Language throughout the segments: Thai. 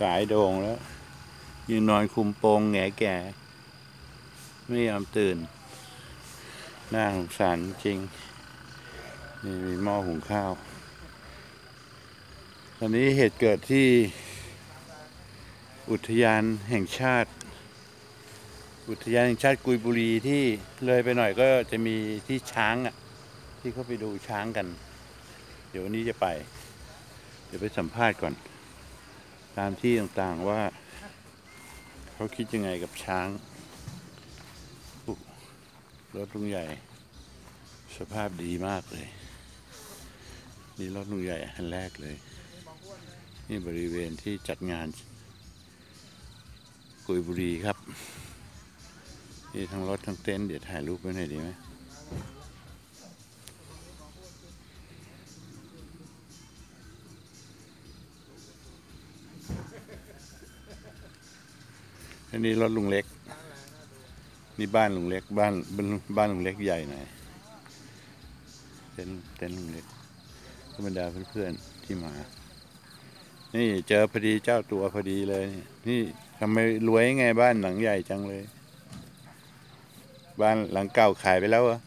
สายโด่งแล้ว ยืนนอนคุมโปงแงแก่ ไม่ยอมตื่น หน่าสงสารจริง นี่มีหม้อหุงข้าว ตอนนี้เหตุเกิดที่อุทยานแห่งชาติ อุทยานแห่งชาติกุยบุรีที่เลยไปหน่อยก็จะมีที่ช้างอะ ที่เขาไปดูช้างกัน เดี๋ยววันนี้จะไป เดี๋ยวไปสัมภาษณ์ก่อน ตามที่ต่างๆว่า เขาคิดยังไงกับช้างรถลุงใหญ่ สภาพดีมากเลย นี่รถลุงใหญ่อันแรกเลย นี่บริเวณที่จัดงานกุยบุรีครับ นี่ทั้งรถทั้งเต็นท์เดี๋ยวถ่ายรูปไว้หน่อยดีไหม อันนี้รถลุงเล็ก นี่บ้านลุงเล็ก บ้านบ้านลุงเล็กใหญ่หน่อยเต็นเต็นลุงเล็กธรรมดาเพื่อนๆที่มา นี่เจอพอดีเจ้าตัวพอดีเลย นี่ทำไมรวยไงบ้านหลังใหญ่จังเลย บ้านหลังเก่าขายไปแล้วเหรอ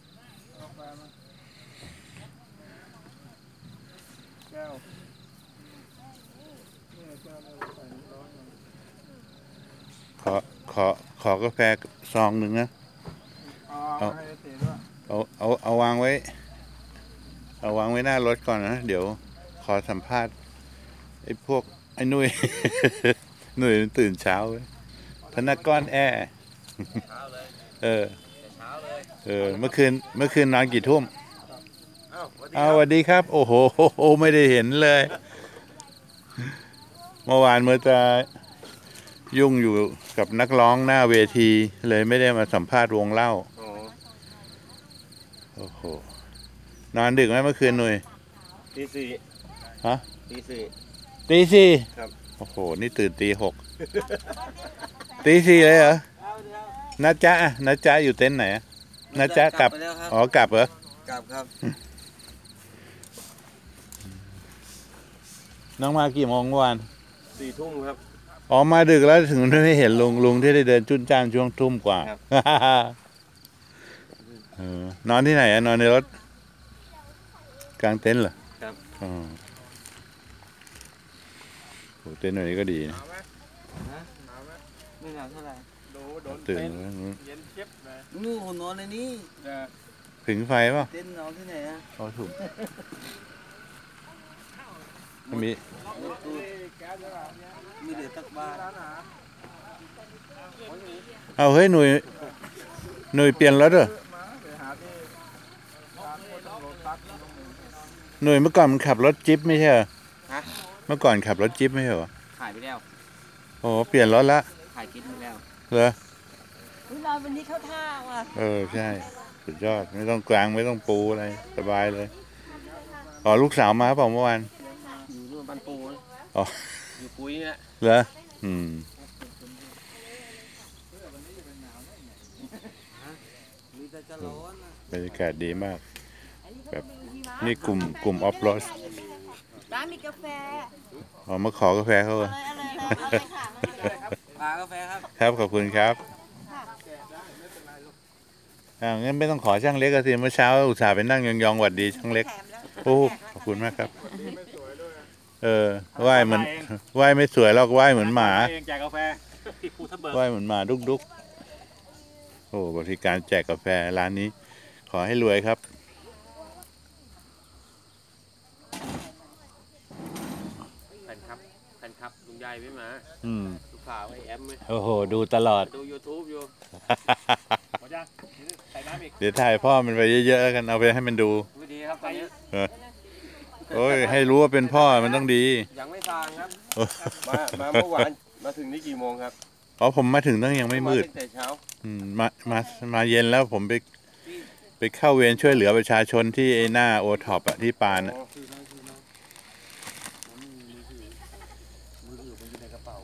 แก้วเนี่ยแก้วเนี่ยใส่น้ำร้อนหน่อย ขอขอขอกาแฟซองหนึ่งนะ เอาเอาให้เสียด้วยเอาเอาเอาวางไว้ เอาวางไว้หน้ารถก่อนนะ เดี๋ยวขอสัมภาษณ์ไอ้พวกไอ้หนุ่ยหนุ่ยมันตื่นเช้าเว้ยพนักก้อนแอร์เช้าเลยเออแต่เช้าเลยเออเมื่อคืนเมื่อคืนนอนกี่ทุ่มเอ้าสวัสดีอ้าวสวัสดีครับ โอ้โห ไม่ได้เห็นเลย เมื่อวานเมื่อจะ ยุ่งอยู่กับนักร้องหน้าเวที เลยไม่ได้มาสัมภาษณ์วงเล่าโอ้โอ้โหนอนดึกไหมเมื่อคืนหนุ่ยตีสี่ฮะตีสี่ตีสี่ครับโอ้โห นี่ตื่นตีหกตีสี่เลยเหรอนัดจ้าอะนัดจ้าอยู่เต็นท์ไหนอะนัดจ้ากลับไปแล้วครับอ๋อกลับเหรอกลับครับ น้องมากี่โมงเมื่อวานสี่ทุ่มครับ อ๋อมาดึกแล้วถึงไม่เห็นลุงลุงที่ได้เดินจุนจ้านช่วงทุ่มกว่าครับ เออนอนที่ไหนอะนอนในรถ กลางเต็นท์เหรอครับ อ๋อโหเต็นท์หน่อยนี้ก็ดีนะหนาวไหมหนาวไหมไม่นานเท่าไหร่โดโดนตื่นเต็นแล้วเย็นเจี๊ยบเลยนู่นผมนอนในนี้แต่ถึงไฟเปล่ะเต้นนอนที่ไหนอะอ๋อถูก ไม่มีตู้แก๊สเยอะอะมีเหลือตักบ้านร้านอาหารเอาเฮ้ยหนุ่ยหนุ่ยเปลี่ยนรถเหรอมาไปหาที่ร้านพวกโรตัสตรงนี้หนุ่ยเมื่อก่อนมันขับรถจิ๊บไม่ใช่เหรอฮะเมื่อก่อนขับรถจิ๊บไม่ใช่เหรอขายไปแล้วโอ้เปลี่ยนรถละขายกิ๊ไปแล้วเหรออุ๊ยนอนวันนี้เข้าท่าว่ะเออใช่สุดยอดไม่ต้องกลางไม่ต้องปูอะไรสบายเลยอ๋อลูกสาวมาเปล่าเมื่อวาน อยู่นู่นบ้านปูนะ อ๋ออยู่ปุ้ยเนี่ยเหรออืมมีแต่จะร้อนนะบรรยากาศดีมาก แบบนี่กลุ่มกลุ่มออฟโรดร้านมีกาแฟอ๋อมาขอกาแฟเขาเหรออะไรอะไรอะไรเอาเลยค่ะเอาเลยค่ะปลากาแฟครับ ครับขอบคุณครับอ่างั้นไม่ต้องขอช่างเล็กก็สิเมื่อเช้าอุตส่าห์ไปนั่งยองๆหวัดดีช่างเล็กแถมแล้วโอ้ขอบคุณมากครับ เออไหว้เหมือนไหว้ไม่สวยหรอกไหว้เหมือนหมาเองแจกกาแฟที่ภูทับเบิกไหว้เหมือนหมาดุกดุกๆโอ้บริการแจกกาแฟร้านนี้ ขอให้รวยครับแฟนครับแฟนครับลุงใหญ่ไม่มาอืมลูกสาวไอ้แอมไหมโอ้โห ดูตลอด ดู YouTube อยู่หมดยังใส่น้ำอีกเดี๋ยวถ่ายพ่อมันไปเยอะๆแล้วกันเอาไปให้มันดูวิดีครับตอนนี้ โอ้ยให้รู้ว่าเป็นพ่อมันต้องดียังไม่ฟางครับมามาเมื่อวานมาถึงนี่กี่โมงครับอ๋อผมมาถึงตั้งยังไม่มืดตั้งแต่เช้าอืมมามามาเย็นแล้วผมไป ไปเข้าเวรช่วยเหลือประชาชนที่ไอ้หน้าโอท็อปอะที่ปานอะ อ๋อคือน้อยคือน้อยผมมีมือถือมือถือมันอยู่ในกระเป๋า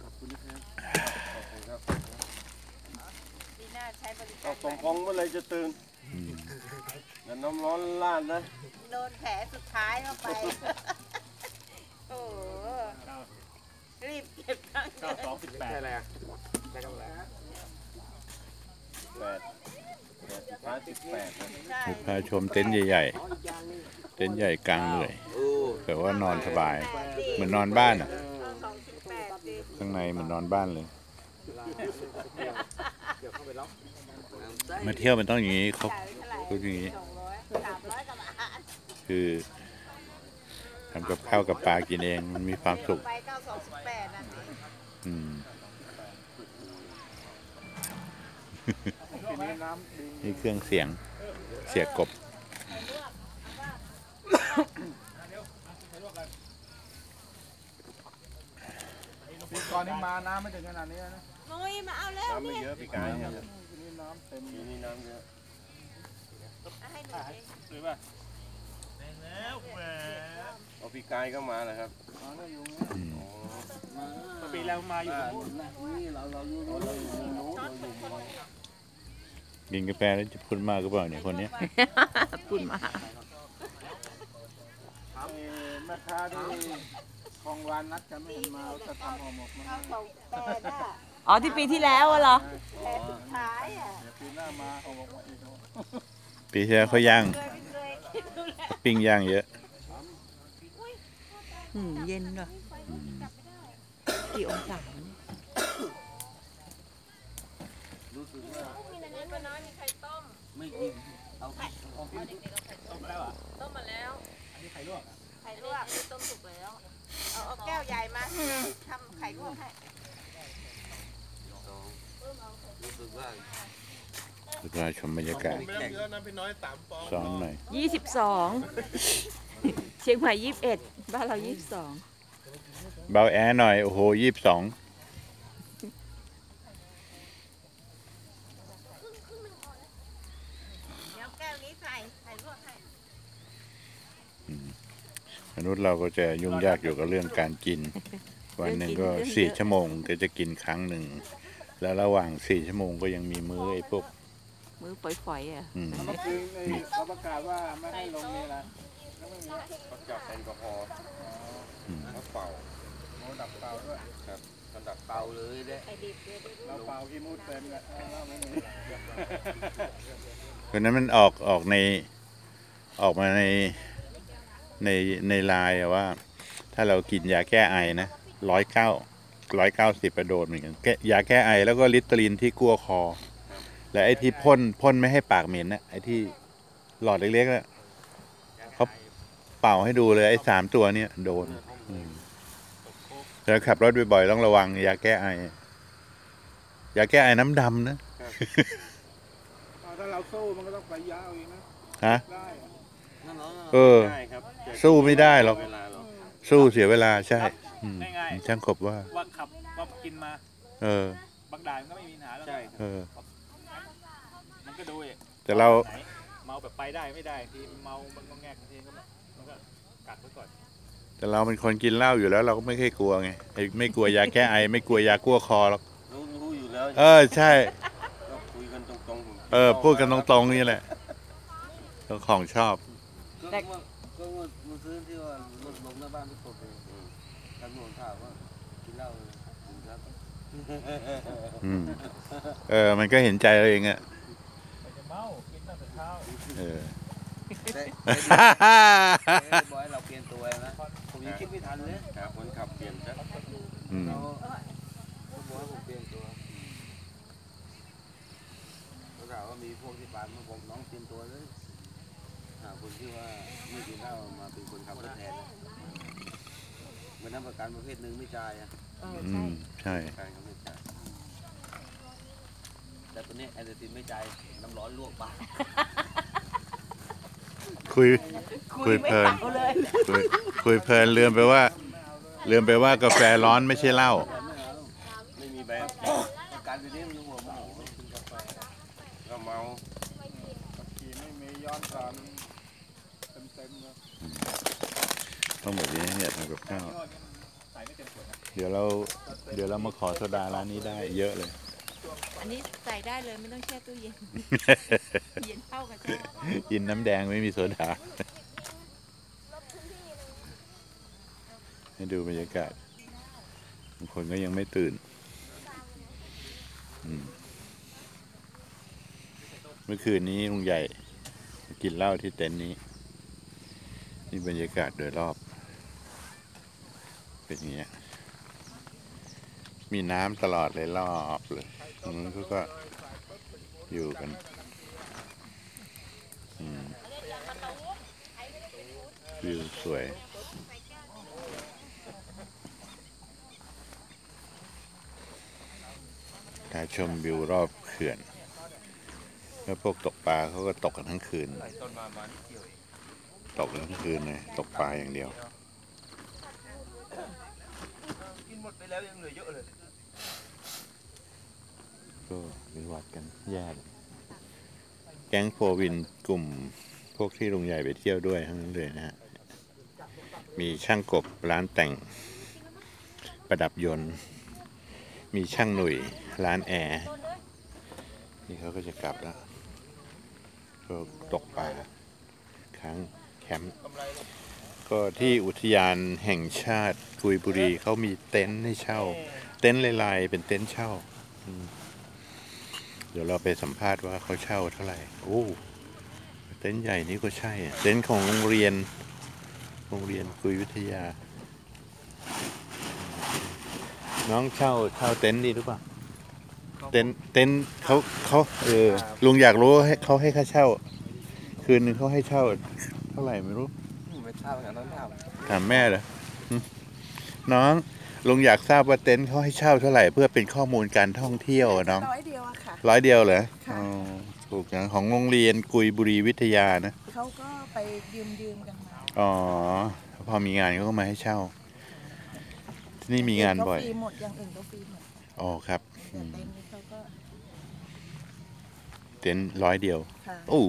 ขอบคุณนะครับ ขอบคุณครับ ปีหน้าใช้บริ เอา การสมพงษ์เมื่อไรจะตื่นอืมแล้วน้ำร้อนลาดนะเโดนแผลสุดท้ายเข้าไป โอ้โหรีบเก็บทั้งเงินสองสิบแปดได้อะไรอะได้กำไรแปดแปดสิบห้าสิบแปดนะใช่พาชมเต็นท์ใหญ่ๆ เต็นท์ใหญ่กลางเลยแต่ว่านอนสบาย เหมือนนอนบ้านอะเอาสองสิบแปดดิข้างในเหมือนนอนบ้านเลยเดี๋ยวเข้าไปล็อก มาเที่ยวมันต้องอย่างนี้เขาจ่ายไปเท่าไหร่พูดอย่างนี้สองร้อยสามร้อยกว่าบาทคือทำกับข้าวกับปลากินเองมันมีความสุขไปเก้าสองสิบแปดนะอืมทีนี้น้ำดีนี่เครื่องเสียงเสียกบปีก่อนนี้มาน้ำไม่ถึงขนาดนี้นะนุ้ยมาเอาแล้วน้ำไม่เนี่ยเยอะปีกายเนี่ยทีนี้น้ำเต็มปีนี้น้ำเยอะให้หนูเองหรือป่ะเอาปีกายก็มาแล้วครับมาเนี่ยอยู่อืมอ๋อปีแล้วมาอยู่กินกาแฟแล้วจะพูดมากก็เปล่าเนี่ยคนเนี้ยพูดมาถามแม่ค้าที่คลองวานนัดกันไม่เห็นมาจะทำห่อหมกมาเก้าส องแปดอะอ๋อที่ปีที่แล้วอะเหรอแผลสุดท้ายอะเดี๋ยวปีหน้ามาห่อหมกมาอีกปีที่แล้วเขาย่างเคยไม่เคยคิดดูแลปิ้งย่างเยอะ อืมเย็นเหรออืมกี่องศาเนี่ยรู้สึกว่ามีแต่นั้นก็น้อยมีใครต้มไม่กินเอาต้มมาแล้วต้มมาแล้วอันนี้ไข่ลวกไข่ลวกต้มสุกแล้ว เอาเอาแก้วใหญ่มาทำไข่ลวกให้ รู้สึกว่าแล้วก็ชมบรรยากาศไม่ต้องเยอะนะซ้อนหน่อยยี่สิบสองเชียงใหม่ยี่สิบเอ็ดบ้านเรายี่สิบสองเบาแอร์หน่อย โอ้โหยี่สิบสองเดี๋ยวแก้วนี้ใส่ไข่ลวกให้มนุษย์เราก็จะยุ่งยากอยู่กับเรื่องการกิน วันหนึ่งก็สี่ชั่วโมงก็จะกินครั้งหนึ่ง แล้วระหว่างสี่ชั่วโมงก็ยังมีมื้อไอ้พวก มือฝอยๆอะอืมเมื่อคืนในเขาประกาศว่าไม่ให้ลงนี่นะแล้วไม่มีเขาจับแอลกอฮอล์อืมเขาเป่าโมดับเปล่าด้วยครับเขาดับเป่าเลยแหละไข่ดิบเลยด้วยเราเปล่าขี้มูดเต็มเลยเราไม่มีเพราะฉะนั้นมันออกออกในออกมาในในในไลน์อะว่า ถ้าเรากินยาแก้ไอนะร้อยเก้า ร้อยเก้าสิบประโดดเหมือนกันแก้ยาแก้ไอแล้วก็ลิตเตอรีนที่กลัวคอ และไอ้ที่พ่นพ่นไม่ให้ปากเหม็นนะไอ้ที่หลอดเล็กๆนะเขาเป่าให้ดูเลยไอ้สามตัวเนี้ยโดนอืมแล้วขับรถบ่อยๆต้องระวังยาแก้ไอยาแก้ไอน้ำดำนะเอาถ้าเราสู้มันก็ต้องไปยาวอีกนะฮะได้อะนั่นเหรอเออได้ครับแต่สู้ไม่ได้หรอกเวลาเราสู้เสียเวลาใช่ อืมง่ายช่างกบว่าๆว่าขับว่ากินมา เออ บางด่านมันก็ไม่มีปัญหาแล้วใช่เออ มันก็ดูอีกแต่เราไหนเมาแบบไปได้ไม่ได้ทีเมามันก็แงกทีก็มันก็กัดไว้ก่อนแต่เราเป็นคนกินเหล้าอยู่แล้ว เราก็ไม่เคยกลัวไงไอ้ไม่กลัวยาแก้ไอ ไม่กลัวยากั้วคอหรอกรู้รู้อยู่แล้วเออใช่ก็คุยกันตรงๆผมเออพูดกันตรงๆนี่แหละเจ้าของชอบก็เมื่อก็เมื่อเมื่อซื้อที่ว่ารถลงหน้าบ้านทุกคนเลยทางหลวงถามว่ากินเหล้ากินครับ อืมเออ มันก็เห็นใจเราเองอะจะเมากินตั้งแต่เช้าเออแต่บอยเราเปลี่ยนตัวนะผมยังคิดไม่ทันเลยหาคนขับเปลี่ยนซะอืมเราเขาบอกให้ผมเปลี่ยนตัวเขาถามว่ามีพวกที่ปานมาบอกน้องเปลี่ยนตัวเลยหาคนที่ว่าไม่กินเหล้ามาเป็นคนขับรถแทนเหมือนน้ำประกันประเภทหนึ่งไม่จ่ายอะเอออืใช่มใช่ การเขาไม่จ่าย แต่ตัวนี้แอนเดอร์ตินไม่จ่ายน้ำร้อนลวกปากคุยคุยเพลินเอาเลยคุยคุยเพลินลืมไปว่าลืมไปว่ากาแฟร้อนไม่ใช่เหล้าไม่มีใบประกันตัวนี้มันหัวโมโหกินกาแฟก็เมาขี่ไม่มีย้อนสอนเต็มๆเลยต้องแบบนี้เนี่ยทำกับข้าวใส่ไม่เต็มขวดนะเดี๋ยวเราเดี๋ยวเรามาขอโซดาร้านนี้ได้เยอะเลย อันนี้ใส่ได้เลยไม่ต้องแช่ตู้เย็น เย็นเท่ากับชากินน้ำแดงไม่มีโซดา ให้ดูบรรยากาศบางคนก็ยังไม่ตื่นเมื่อคืนนี้ลุงใหญ่ กินเหล้าที่เต็นท์นี้ นี่บรรยากาศโดยรอบ เป็นอย่างนี้ มีน้ำตลอดเลยรอบเลยตรงนู้นเขาก็อยู่กันวิวสวยถ้าชมวิวรอบเขื่อน แล้วพวกตกปลาเขาก็ตกกันทั้งคืน ตกทั้งคืนเลยตกปลาอย่างเดียว กินหมดไปแล้วยังเหลือเยอะเลย ก็เป็นหวัดกันแย่แก๊งโฟวินกลุ่มพวกที่ลุงใหญ่ไปเที่ยวด้วยทั้งนั้นเลยนะฮะ มีช่างกบร้านแต่งประดับยนต์ มีช่างหนุ่ยร้านแอร์นี่เขาก็จะกลับแล้วก็ตกปลาค้างแคมป์ก็ที่อุทยานแห่งชาติกุยบุรีเขามีเต็นท์ให้เช่า เต็นท์ลายๆเป็นเต็นท์เช่า ดี๋ยวเราไปสัมภาษณ์ว่าเขาเช่าเท่าไหร่ โอ้ เต็นท์ใหญ่นี่ก็ใช่อะเต็นท์ของโรงเรียน โรงเรียนกุยวิทยา น้องเช่าเช่าเต็นท์นี่หรือเปล่า เต็นท์เต็นท์เขาเขาเออ ลุงอยากรู้ให้เขาให้ค่าเช่า คืนหนึ่งเขาให้เช่า เท่าไหร่ไม่รู้ ไม่ทราบเหมือนกันต้องถามถามแม่เหรอหึน้องลุงอยากทราบว่าเต็นท์เขาให้เช่าเท่าไหร่ เพื่อเป็นข้อมูลการท่องเที่ยวอะน้อง ร้อยเดียวอะค่ะ ร้อยเดียวเหรอค่ะ อ๋อถูกนะของโรงเรียนกุยบุรีวิทยานะ เขาก็ไปยืมยืมๆกันมาอ๋อ พอมีงานเขาก็มาให้เช่า ที่นี่มีงานบ่อยก็ฟรีหมดอย่างอื่นก็ฟรีหมดอ๋อครับแต่เต็นท์นี้เขาก็เต็นท์ร้อยเดียวค่ะโอ้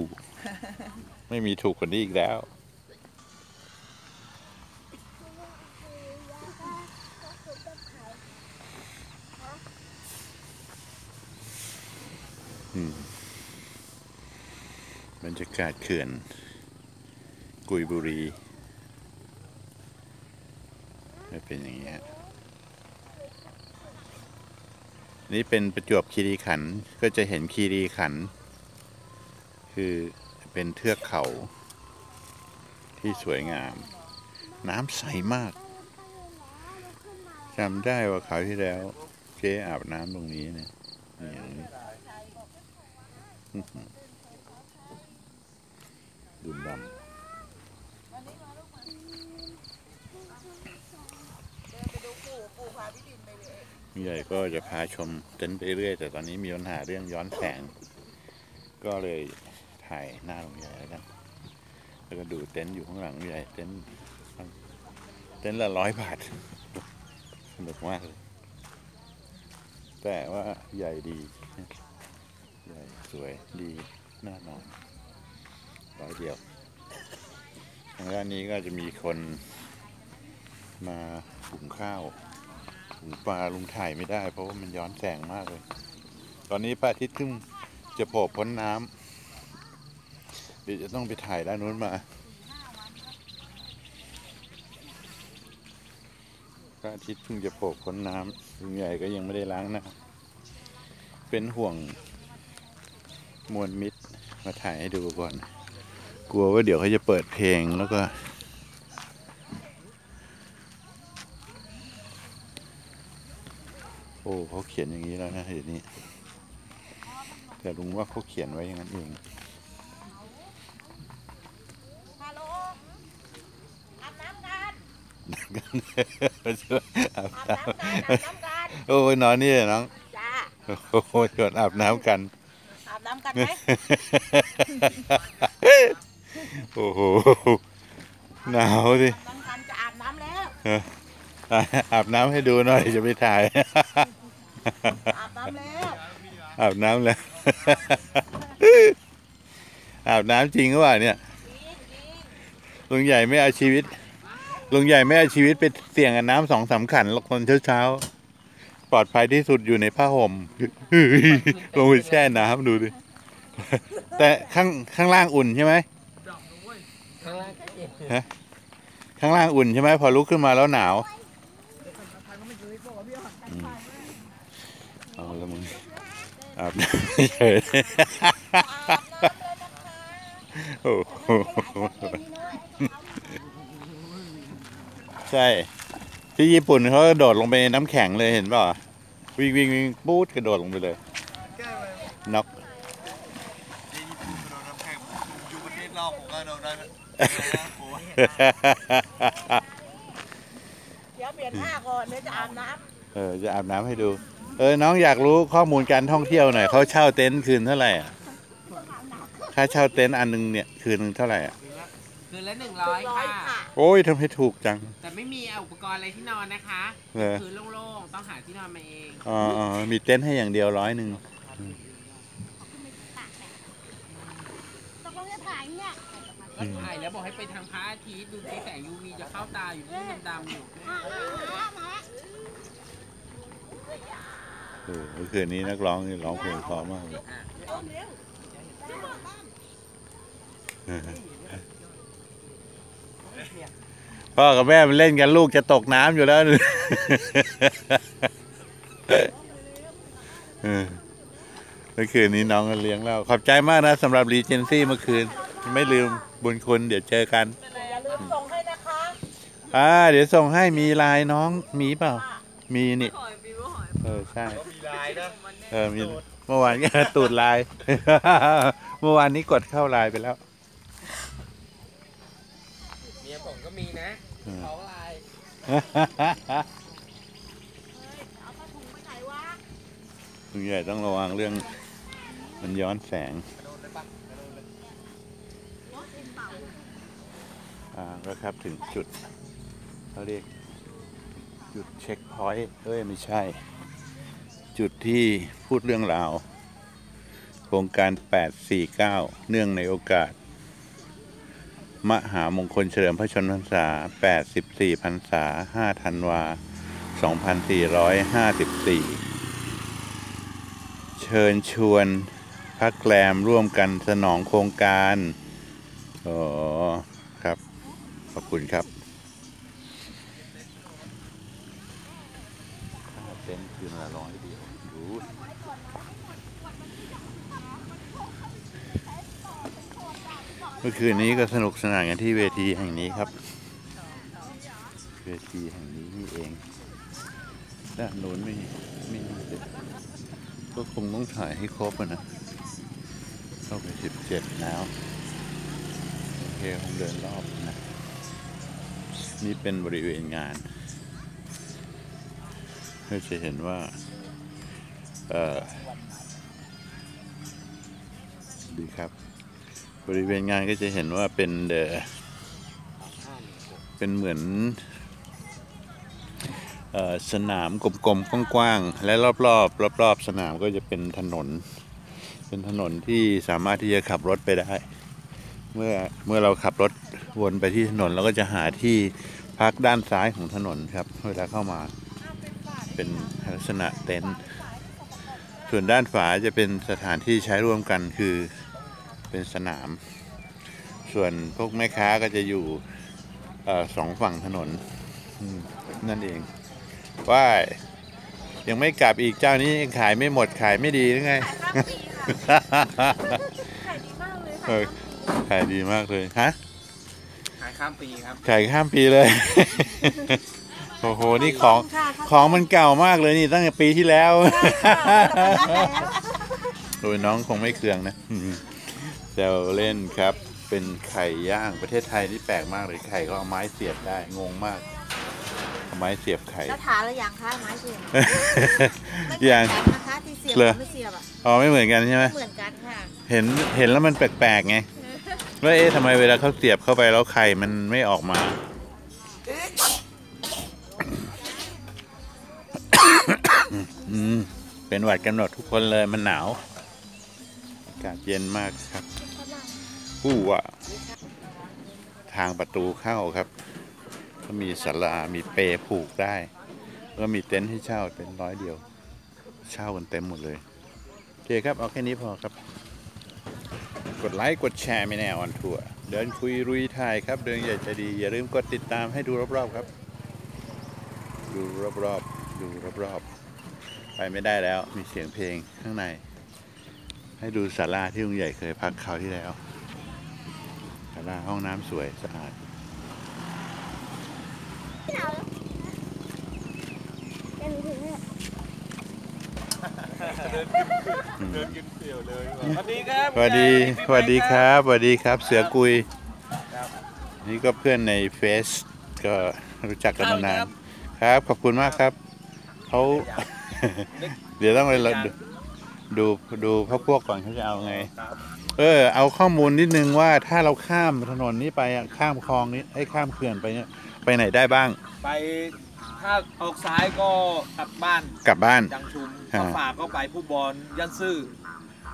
ไม่มีถูกกว่านี้อีกแล้ว บรรยากาศเขื่อน กุยบุรีจะเป็นอย่างนี้ฮะนี่เป็นประจวบคีรีขันก็จะเห็นคีรีขัน คือเป็นเทือกเขา ที่สวยงาม น้ำใสมากจำได้ว่าคราที่แล้ว เจ๊อาบน้ำตรงนี้เนี่ยอย่างนี้ ดุมดำเดินไปดูปู่ปู่พาพี่ดินไปเลยพี่ใหญ่ก็จะพาชมเต็นท์ไปเรื่อย แต่ตอนนี้มีปัญหาเรื่องย้อนแสง ก็เลยถ่ายหน้าลงใหญ่แล้วกันแล้วก็ดูเต็นท์อยู่ข้างหลังใหญ่เต็นท์เต็นท์ละร้อยบาทสนุกมากเลยแต่ว่าใหญ่ดี หญ่สวยดีน่านอนร้อยเดียวทางด้านนี้ก็จะมีคนมาหุงข้าวหุงปลาลุงถ่ายไม่ได้ เพราะว่ามันย้อนแสงมากเลย ตอนนี้พระอาทิตย์ขึ้นจะโผล่พ้นน้ำเดี๋ยวจะต้องไปถ่ายด้านนู้นมาพระอาทิตย์เพิ่งจะโผล่พ้นน้ำลุงใหญ่ก็ยังไม่ได้ล้างหน้าเป็นห่วง มวลมิตรมาถ่ายให้ดูก่อน กลัวว่าเดี๋ยวเขาจะเปิดเพลงแล้วก็โอ้เขาเขียนอย่างนี้แล้วนะเดี๋ยวนี้ แต่ลุงว่าเขาเขียนไว้อย่างนั้นเองฮัลโหลอาบน้ำกันอาบอาบน้น้ำกันอาบน้ำกันำโอ้ยนอนนี่เลยน้องจ้าโอ้โหชวนอาบน้ำกันอาบน้ำ กันไหมโอ้โหหนาวดิอาบน้ำกันจะอาบน้ำแล้วอาบน้ำให้ดูหน่อยจะไปถ่าย อาบน้ำแล้ว อาบน้ำแล้ว อาบน้ำจริงหรือเปล่าเนี่ยลุงใหญ่ไม่เอาชีวิตลุงใหญ่ไม่เอาชีวิตไปเสี่ยงกับน้ำสองสามขันหรอกตอนเช้าๆปลอดภัยที่สุดอยู่ในผ้าห่มลงไปแช่น้ำดูดิ แต่ข้างข้างล่างอุ่นใช่ไหมข้างล่างฮะข้างล่างอุ่นใช่ไหมพอลุกขึ้นมาแล้วหนาวเอาแล้วมึงอาบน้ำเฉยโอ้โหใช่ ที่ญี่ปุ่นเขาโดดลงไปน้ำแข็งเลยเห็นป่ะวิ่งวิ่งวิ่งปูดกระโดดลงไปเลย เดี๋ยวเปลี่ยนผ้าก่อนเดี๋ยวจะอาบน้เออจะอาบน้ำให้ดู เออน้องอยากรู้ข้อมูลการท่องเที่ยวหน่อยเขาเช่าเต็นท์คืนเท่าไหร่อะค่าเช่าเต็นท์อันหนึงเนี่ยคืนหนึงเท่าไหร่อะคืนละหนึ่งำร้อยร้อยค่ะค่ะ โอ้ยทำให้ถูกจัง แต่ไม่มีอุปกรณ์อะไรที่นอนนะคะเหรอคือโล่งๆต้องหาที่นอนมาเองอ๋ออ๋อมีเต็นท์ให้อย่างเดียวร้อยหนึ่ง ตกลงจะถ่ายเนี่ย ก็ถ่ายแล้วบอกให้ไปทางพระอาทิตย์ดูสิแสง UV จะเข้าตาอยู่ที่ดำๆอยู่เออเมื่อคืนนี้นักร้องนี่ร้องเพลงเพราะมากเลยพ่อกับแม่มันเล่นกันลูกจะตกน้ำอยู่แล้วเออเมื่อคืนนี้น้องก็เลี้ยงเราขอบใจมากนะสำหรับรีเจนซี่เมื่อคืน ไม่ลืมบุญคุณเดี๋ยวเจอกันอย่าลืมส่งให้นะคะอ่าเดี๋ยวส่งให้มีไลายน้องมีเปล่า มีนี่เออใช่มีลายนะเออมีเมื่อวานก็ตูดไลาย เมื่อวานนี้กดเข้าไลน์ไปแล้วเมียผมก็มีนะอืมเขาลายลุงใหญ่ต้องระวังเรื่อง มันย้อนแสง อ่าก็ครับถึงจุดเขาเรียกจุดเช็คพอยต์เอ้ยไม่ใช่ จุดที่พูดเรื่องราว โครงการ 849 เนื่องในโอกาส มหามงคลเฉลิมพระชนมพรรษา 84 พรรษา 5 ธันวา 2454 เชิญชวนพักแกรมร่วมกันสนองโครงการ อ๋อ ขอบคุณครับเต็นคืนละร้อยเดียวดูเมื่อคืนนี้ก็สนุกสนานกันที่เวทีแห่งนี้ครับ เวทีแห่งนี้นี่เองด้านโน้นไม่ไม่น่าจะก็คงต้องถ่ายให้ครบอะนะ เข้าไปสิบเจ็ดแล้ว โอเคคงเดินรอบนะ นี่เป็นบริเวณงานก็จะเห็นว่าดีครับ บริเวณงานก็จะเห็นว่าเป็นเดเป็นเหมือนออสนามกลมๆกว้างๆและรอบๆรอบๆสนามก็จะเป็นถนน เป็นถนนที่สามารถที่จะขับรถไปได้ เมื่อเมื่อเราขับรถ วนไปที่ถนนเราก็จะหาที่พักด้านซ้ายของถนนครับ เวลาเข้ามาเป็นลักษณะเต็นท์ส่วนด้านฝาจะเป็นสถานที่ใช้ร่วมกันคือเป็นสนาม ส่วนพวกแม่ค้าก็จะอยู่เออสองฝั่งถนนอืมนั่นเองว่ายยังไม่กลับอีกเจ้านี้ยังขายไม่หมดขายไม่ดีหรือไง ขายดีมากเลยค่ะเออขายดีมากเลยฮะ ขายข้ามปีครับขายข้ามปีเลย โอ้โห นี่ของของมันเก่ามากเลยนี่ตั้งแต่ปีที่แล้วโดยน้องคงไม่เคืองนะอืมแซวเล่นครับ เป็นไข่ย่างประเทศไทยนี่แปลกมากเลยไข่ก็เอาไม้เสียบได้งงมากเอาไม้เสียบไข่แล้วทาแล้วยังคะไม้เสียบไม่เหมืออย่างนกันนะคะที่เสียบเหรอกับไม่เสียบอะอ๋อไม่เหมือนกันใช่ไหมเหมือนกันค่ะ เห็นเห็นแล้วมันแปลกๆไง ว่าเอ๊ะทำไมเวลาเขาเสียบเข้าไปแล้วไข่มันไม่ออกมา อืม เป็นหวัดกันหมดทุกคนเลยมันหนาว อากาศเย็นมากครับผู้ว่าทางประตูเข้าครับ ก็มีศาลา มีเปผูกได้ ก็มีเต็นท์ให้เช่าเต็นท์ร้อยเดียว เช่ากันเต็มหมดเลย โอเคครับ เอาแค่นี้พอครับ กดไลค์ กดแชร์ไม่แน่ออนทัวร์เดินคุยรุยถ่ายครับ เดินใหญ่ใจดี อย่าลืมกดติดตามให้ดูรอบๆครับ ดูรอบๆดูรอบๆ ไปไม่ได้แล้วมีเสียงเพลงข้างใน ให้ดูศาลาที่ลุงใหญ่เคยพักคราวที่แล้วศาลาห้องน้ำสวยสะอาด เดินกินเสี่ยวเลยสวัสดีครับสวัสดีสวัสดีครับสวัสดีครับ เสือกุย นี่ก็เพื่อนในเฟซก็รู้จักกันมานาน ครับ ขอบคุณมากครับเขาเดี๋ยวต้องไปดูดูดูพวกพวกก่อนเขาจะเอาไง เออ เอาข้อมูลนิดนึงว่าถ้าเราข้ามถนนนี้ไปอะข้ามคลองนี้ไอ้ข้ามเขื่อนไปเนี่ยไปไหนได้บ้าง ไป ถ้าออกซ้ายก็กลับบ้านกลับบ้าน จังชุมฮะถ้าฝากก็ไปผู้บอลยันซื่อ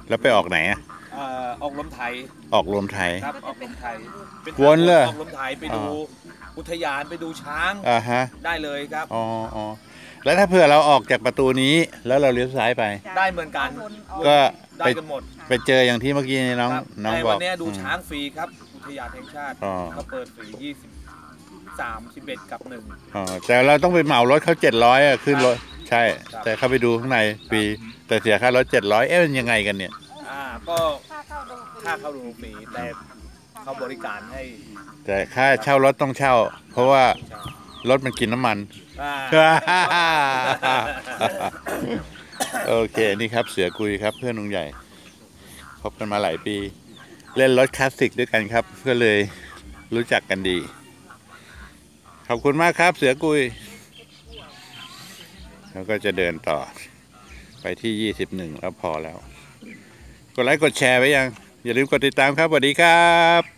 แล้วไปออกไหนอะเอ่อออกลมไทยออกรวมไทย ครับออกลมไทยป็วนเลย ออกลมไทยไปดูอ๋ออุทยานไปดูช้างอ่าฮะได้เลยครับ อ๋ออ๋อแล้วถ้าเผื่อเราออกจากประตูนี้แล้วเราเลี้ยวซ้ายไป ได้เหมือนกัน ก็ ได้ไป กันหมดไปเจออย่างที่เมื่อกี้น้องครับน้องในบวัอนกเนี้ยดูอืมช้างฟรีครับ อุทยานแห่งชาติอ๋อ เขาเปิดฟรี 20 31กับหนึ่งอ๋อแต่เราต้องไปเหมารถเขาเจ็ดร้อยอะขึ้นรถใช่ครับแต่เข้าไปดูข้างในฟรีแต่เสียค่ารถเจ็ดร้อยเอ๊ะมันยังไงกันเนี่ย อ่าก็ค่าเข้าดูฟรีค่าเข้าดูฟรีแต่เขาบริการให้ แต่ค่าเช่ารถต้องเช่า เพราะว่าใช่รถมันกินน้ำมันอ่าโอเคนี่ครับเสือกุยครับเพื่อนลุงใหญ่คบกันมาหลายปี เล่นรถคลาสสิกด้วยกันครับ ก็เลยรู้จักกันดี ขอบคุณมากครับเสือกุย แล้วก็จะเดินต่อ ไปที่ยี่สิบหนึ่งแล้วพอแล้ว กดไลค์กดแชร์ไว้ยัง อย่าลืมกดติดตามครับสวัสดีครับ